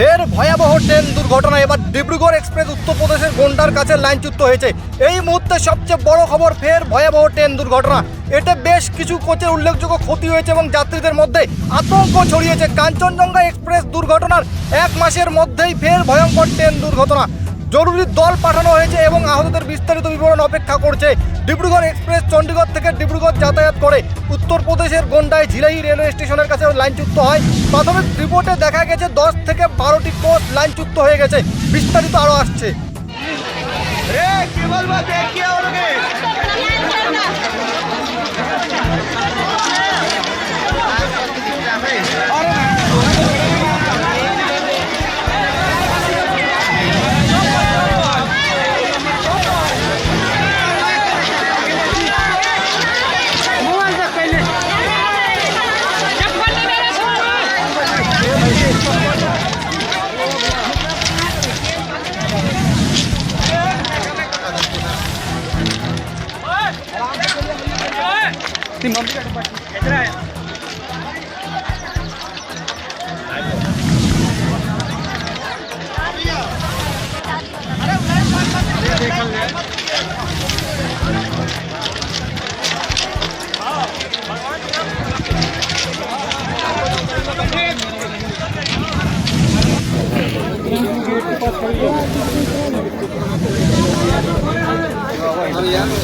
ফের ভয়াবহ ট্রেন দুর্ঘটনা। এবার ডিব্রুগড় এক্সপ্রেস উত্তরপ্রদেশের গোন্ডার কাছে লাইনচ্যুত হয়েছে। এই মুহূর্তে সবচেয়ে বড় খবর, ফের ভয়াবহ ট্রেন দুর্ঘটনা। এতে বেশ কিছু কোচের উল্লেখযোগ্য ক্ষতি হয়েছে এবং যাত্রীদের মধ্যে আতঙ্ক ছড়িয়েছে। কাঞ্চনজঙ্ঘা এক্সপ্রেস দুর্ঘটনার এক মাসের মধ্যেই ফের ভয়ঙ্কর ট্রেন দুর্ঘটনা। জরুরি দল পাঠানো হয়েছে এবং আহতদের বিস্তারিত বিবরণ অপেক্ষা করছে। ডিব্রুগড় এক্সপ্রেস চণ্ডীগড় থেকে ডিব্রুগড় যাতায়াত করে উত্তরপ্রদেশের গোন্ডায় ঝিলাহি রেলওয়ে স্টেশনের কাছে লাইনচ্যুত হয়। প্রাথমিক রিপোর্টে দেখা গেছে দশ থেকে বারোটি কোচ লাইনচ্যুত হয়ে গেছে। বিস্তারিত আরও আসছে। నీ మమ్మీ ఎదురా Yeah.